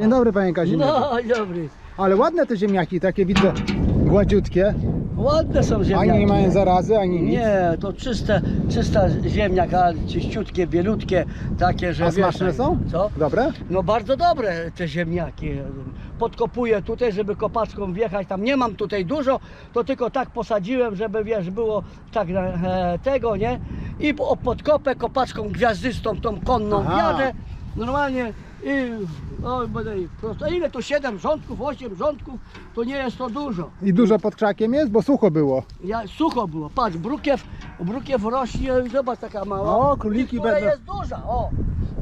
Dzień dobry panie Kazimierzu. No, dobry. Ale ładne te ziemniaki, takie widzę gładziutkie. Ładne są ziemniaki. Ani nie mają zarazy, ani nic. Nie, to czyste, czysta ziemniak, ale czyściutkie, bielutkie, takie, że A wiesz, smaczne tak- są? Co? Dobre? No bardzo dobre te ziemniaki. Podkopuję tutaj, żeby kopaczką wjechać. Tam nie mam tutaj dużo, to tylko tak posadziłem, żeby wiesz, było tak e, tego, nie? I po- podkopę kopaczką gwiazdystą, tą konną Aha. wjadę. Normalnie i o, będę prosto. Ile to 7 rządków, 8 rządków, to nie jest to dużo. I dużo pod krzakiem jest, bo sucho było. Ja, sucho było, patrz, brukiew, brukiew rośnie, zobacz taka mała. O, króliki Niektóra będą. jest duża, o.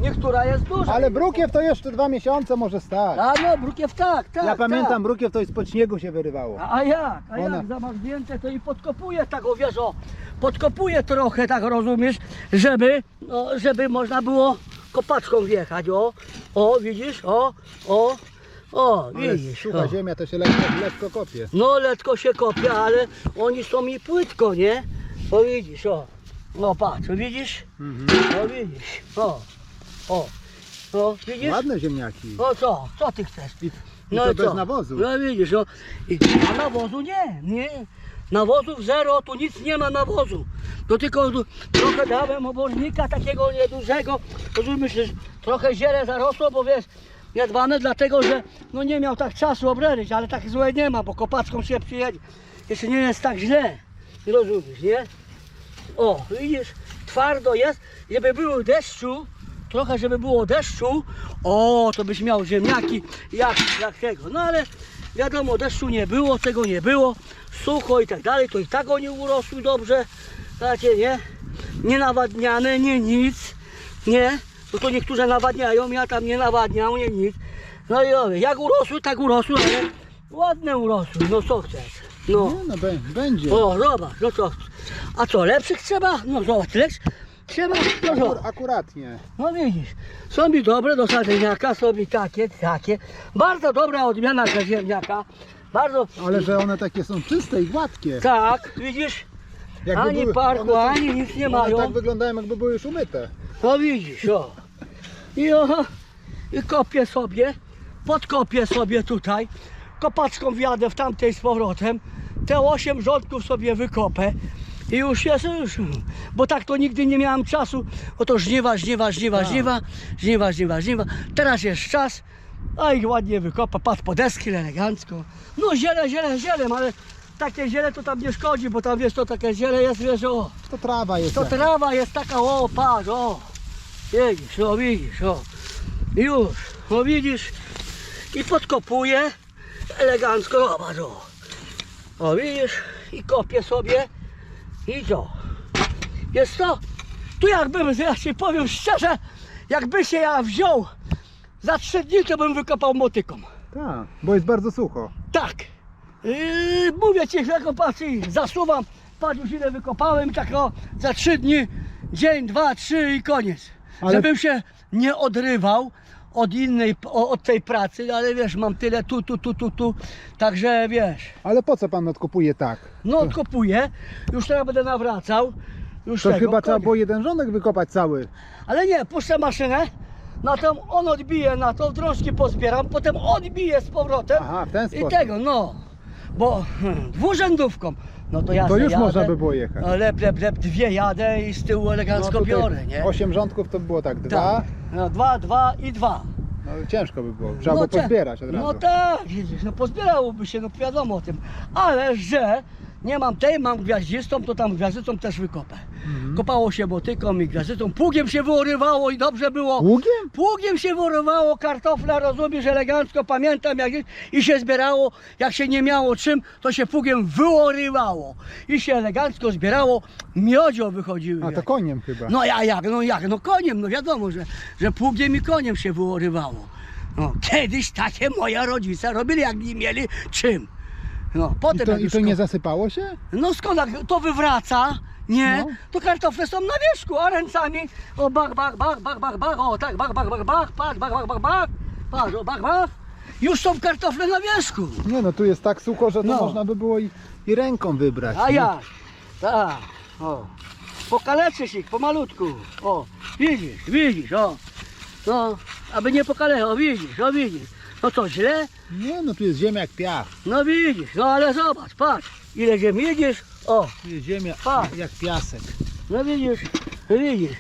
Niektóra jest duża. Ale brukiew to jeszcze dwa miesiące może stać. A no, brukiew tak, tak. Ja pamiętam, Tak. brukiew to spod śniegu się wyrywało. A, a jak? A Ona- jak zamarznięte to i podkopuje tak, o wiesz, o, podkopuje trochę, tak rozumiesz, żeby, no, żeby można było kopaczką wjechać, o, o, widzisz, o, o, o, widzisz, sucha o. ziemia to się lekko, lekko kopie. No letko się kopie, ale oni są mi płytko, nie? O widzisz, o. No patrz, widzisz? Mhm. O widzisz, o. O. O, widzisz? Ładne ziemniaki. No co? Co ty chcesz? I, i to bez nawozu. No widzisz, no. I, a nawozu nie, nie. Nawozów zero, tu nic nie ma nawozu. To tylko tu trochę dałem obornika takiego niedużego. Rozumiesz, że trochę ziele zarosło, bo wiesz, jadwane dlatego, że no nie miał tak czasu obreryć, ale tak złe nie ma, bo kopaczką się przyjedzie. Jeszcze nie jest tak źle. Rozumiesz, nie? O, widzisz, twardo jest, żeby było deszczu, trochę żeby było deszczu, o, to byś miał ziemniaki jak, jak tego. No ale wiadomo, deszczu nie było, tego nie było, sucho i tak dalej, to i tak oni urosły dobrze, znacie, nie? Nie nawadniane, nie nic, nie? No to niektórzy nawadniają, ja tam nie nawadniam, nie nic. No i mówię, jak urosły, tak urosły, ale ładne urosły, no co chcesz, no. Nie, no bę- będzie. O, zobacz, no co? A co, lepszych trzeba? No zobacz, lepszych trzeba? No Akur, zobacz. akuratnie. No widzisz, są mi dobre do sadzeniaka, są mi takie, takie. Bardzo dobra odmiana dla ziemniaka. Bardzo, Ale że one takie są czyste i gładkie. tak, widzisz? Jakby Ani były- parku, one ani nic nie One mają. tak wyglądają jakby były już umyte. No widzisz, o. I, o, i kopię sobie, podkopię sobie tutaj, kopaczką wjadę w tamtej z powrotem, te osiem rządków sobie wykopę i już jest, już, bo tak to nigdy nie miałem czasu, oto żniwa, żniwa, żniwa, Tak. żniwa, żniwa, żniwa, żniwa, teraz jest czas, a i ładnie wykopa, patrz po deski elegancko, no ziele, ziele, zielem, ale takie ziele to tam nie szkodzi, bo tam wiesz, to takie ziele jest, wiesz, o, To trawa jest. to jakaś. trawa jest taka, o patrz, o. Widzisz, o widzisz, o. Już, o widzisz. I podkopuję elegancko, zobacz, o. O widzisz, i kopię sobie. I co? Jest to, tu jakbym, ja ci powiem szczerze, jakby się ja wziął za trzy dni, to bym wykopał motyką. Tak, bo jest bardzo sucho. Tak. Yy, mówię ci, że patrz zasuwam. Patrz już ile wykopałem, tak o, za trzy dni, dzień, dwa, trzy i koniec. Ale- Żebym się nie odrywał od innej, o- od tej pracy, ale wiesz, mam tyle tu, tu, tu, tu, tu, także wiesz, Ale po co pan odkopuje tak? no odkopuję, już teraz będę nawracał, już To tego, chyba trzeba koniec. było jeden rządek wykopać cały. Ale nie, puszczę maszynę, na to on odbije na to, drążki pozbieram, potem odbije z powrotem Aha, w ten i sposób. tego, no. Bo dwurzędówką, no to ja To se już jadę, można by było jechać. no, Lep, lep, lep, dwie jadę i z tyłu elegancko tutaj biorę, nie? Osiem rządków to było tak, dwa. Tak. No, dwa, dwa i dwa. No, ciężko by było. Trzeba no, było cie- pozbierać od razu. No tak, widzisz, no pozbierałoby się, no wiadomo o tym. Ale że nie mam tej, mam gwiaździstą, to tam gwiazdystą też wykopę. Mhm. Kopało się motyką i gwiazdystą, pługiem się wyorywało i dobrze było. Ługiem? Pługiem się worowało kartofla, rozumiesz, elegancko, pamiętam jak i się zbierało, jak się nie miało czym, to się pługiem wyorywało i się elegancko zbierało, miodzio wychodziły. A to jak- koniem chyba. No ja jak, no jak, no koniem, no wiadomo, że, że pługiem i koniem się wyorywało. No, kiedyś takie moja rodzice robili, jak nie mieli czym. No, I potem to, jak I już to ko- nie zasypało się? no skąd jak to wywraca, nie? No. To kartofle są na wierzchu, a ręcami o bach, bach, bach, bach, bach, bach, o tak, bach, bach, bach, bach, patrz, bach, bach, bach, bach, patrz, o bach, bach. Już są kartofle na wierzchu. Nie no, tu jest tak sucho, że to No. można by było i, i ręką wybrać. A nie? jak? Tak, o. Pokaleczysz ich pomalutku. O, widzisz, widzisz, o. No, aby nie pokaleczał, o widzisz, o widzisz. No to źle? Nie, no tu jest ziemia jak piach. No widzisz, no ale zobacz, patrz, ile ziemi widzisz? O, Tu jest ziemia Tak. jak piasek. no widzisz, widzisz.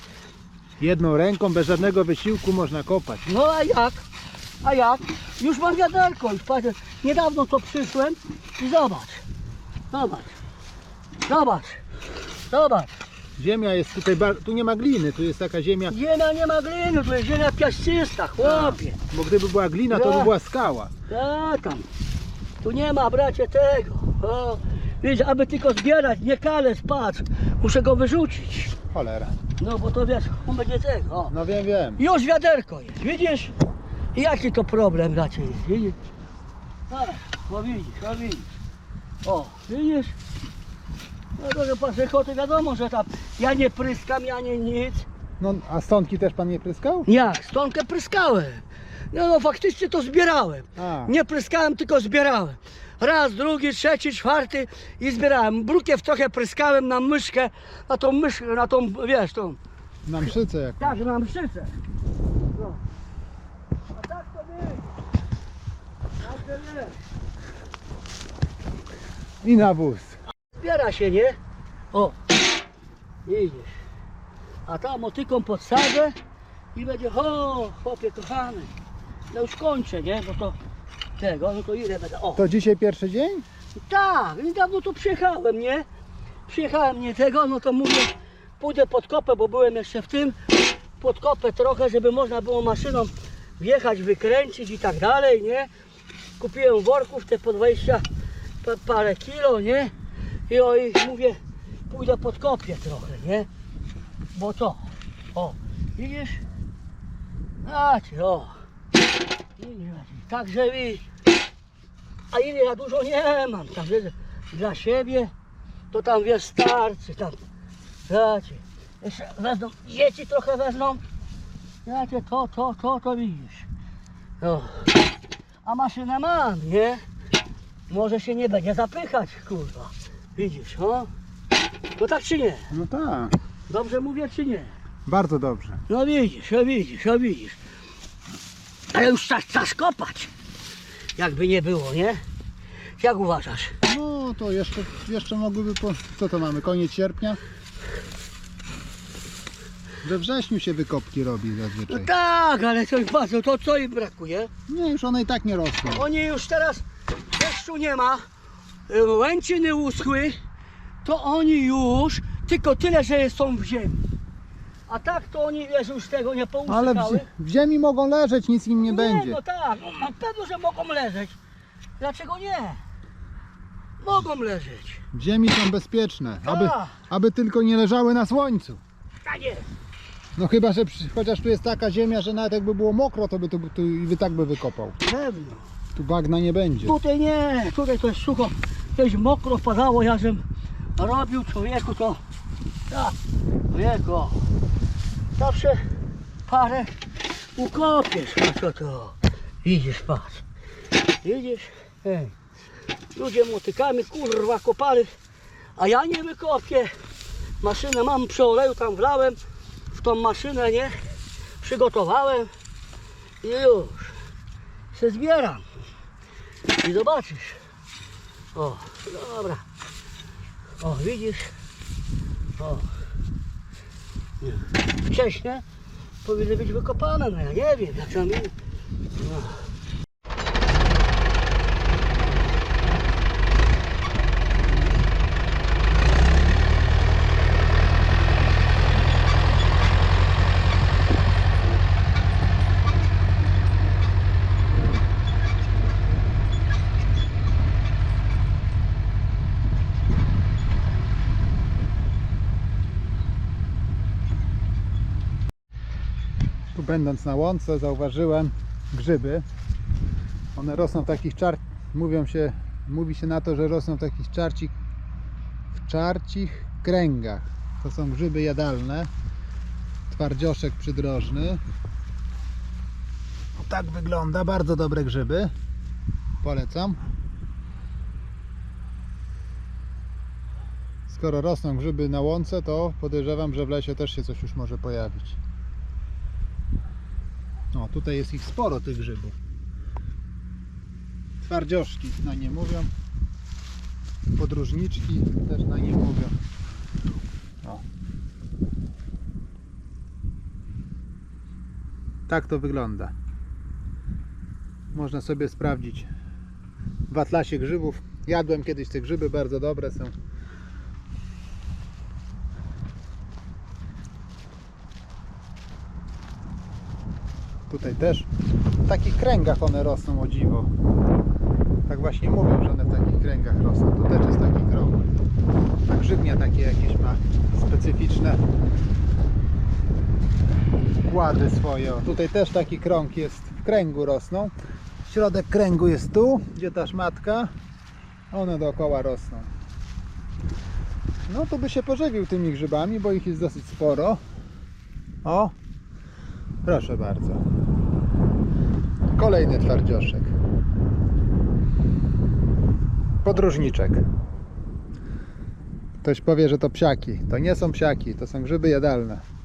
Jedną ręką, bez żadnego wysiłku można kopać. No a jak? A jak? Już mam wiaderko, już patrzę. Niedawno to przyszłem i zobacz. Zobacz. Zobacz. Zobacz. Ziemia jest tutaj, bar- tu nie ma gliny, tu jest taka ziemia, Ziemia nie ma gliny, tu jest ziemia piaszczysta, chłopie. bo gdyby była glina, to by Ja. była skała. Tak tam. Tu nie ma, bracie, tego. O, widzisz, aby tylko zbierać, nie kalec, patrz. Muszę go wyrzucić. Cholera. No bo to wiesz, on będzie tego. O. No wiem, wiem. Już wiaderko jest, widzisz? I Jaki to problem dla Ciebie, widzisz? Tak, o widzisz, o widzisz. O, widzisz? No to, że to wiadomo, że tam ja nie pryskam, ja nie nic. No, a stądki też pan nie pryskał? Jak? Stonkę pryskałem. No, no faktycznie to zbierałem. A, Nie pryskałem, tylko zbierałem. Raz, drugi, trzeci, czwarty i zbierałem. Brukiew trochę pryskałem na myszkę, na tą myszkę, na tą, wiesz, tą, na mszyce jak. tak, na mszycę. No. A tak to nie. Tak to nie. I na wóz. Zbiera się, nie? O, widzisz. A tam motyką podsadzę i będzie, o, chłopie kochany. No już kończę, nie? Bo to tego, no to ile będę, o. To dzisiaj pierwszy dzień? Tak, niedawno tu przyjechałem, nie? Przyjechałem nie tego, no to mówię, pójdę pod kopę, bo byłem jeszcze w tym, pod kopę trochę, żeby można było maszyną wjechać, wykręcić i tak dalej, nie? Kupiłem worków te po 20 pa- parę kilo, nie? I o, i mówię, pójdę pod kopię trochę, nie? Bo co? O, widzisz? Znaczy, o. Także wi- a ile ja dużo nie mam, także dla siebie to tam wiesz starczy tam. Znacie, jeszcze wezmą, dzieci trochę wezmą. Znacie, to, to, to, to widzisz. No. A maszynę mam, nie? Może się nie będzie zapychać, kurwa. Widzisz, o? No tak czy nie? No tak. Dobrze mówię czy nie? Bardzo dobrze. No widzisz, no widzisz, no widzisz. Ale już czas, czas kopać. Jakby nie było, nie? Jak uważasz? No to jeszcze, jeszcze mogłyby po... Co to mamy? Koniec sierpnia? We wrześniu się wykopki robi No zazwyczaj. tak, ale to bardzo, to co im brakuje? Nie, już one i tak nie rosną. Oni już teraz deszczu nie ma, łęciny uschły, to oni już tylko tyle, że są w ziemi. A tak to oni wiesz, już tego nie Ale w, pousykały. w ziemi mogą leżeć, nic im nie będzie. No tak, no, na pewno, że mogą leżeć. Dlaczego nie? Mogą leżeć. W ziemi są bezpieczne, aby, Tak. aby tylko nie leżały na słońcu. Tak jest. No chyba, że przy, chociaż tu jest taka ziemia, że nawet jakby było mokro, to by tu, tu i by tak by wykopał. Pewno. Tu bagna nie będzie. Tutaj nie, tutaj to jest sucho, jest mokro padało, ja żem robił człowieku to, tak, człowieku, zawsze parę ukopiesz, patrz o to, widzisz, patrz, widzisz, Ej. ludzie motykami, kurwa, kopali, a ja nie wykopię, maszynę mam przy oleju, tam wlałem, w tą maszynę, nie, przygotowałem i już, się zbieram. I zobaczysz. O, dobra. O, widzisz? O. Nie. Wcześniej powinny być wykopane, no ja nie wiem, jak tam... No. Będąc na łące zauważyłem grzyby. One rosną w takich czar... Mówią się, mówi się na to, że rosną w takich czarcich, w czarcich kręgach. To są grzyby jadalne. Twardzioszek przydrożny. Tak wygląda. Bardzo dobre grzyby. Polecam. Skoro rosną grzyby na łące, to podejrzewam, że w lesie też się coś już może pojawić. O, tutaj jest ich sporo tych grzybów. Twardzioszki na nie mówią. Podróżniczki też na nie mówią. O. Tak to wygląda. Można sobie sprawdzić w atlasie grzybów. Jadłem kiedyś te grzyby, bardzo dobre są. Tutaj też w takich kręgach one rosną o dziwo. Tak właśnie mówią, że one w takich kręgach rosną. Tu też jest taki krąg. A grzybnia takie jakieś ma specyficzne kłady swoje. Tutaj też taki krąg jest w kręgu rosną. Środek kręgu jest tu, gdzie ta szmatka. One dookoła rosną. No tu by się pożywił tymi grzybami, bo ich jest dosyć sporo. O, proszę bardzo. Kolejny twardzioszek. Podróżniczek. Ktoś powie, że to psiaki. To nie są psiaki, to są grzyby jadalne.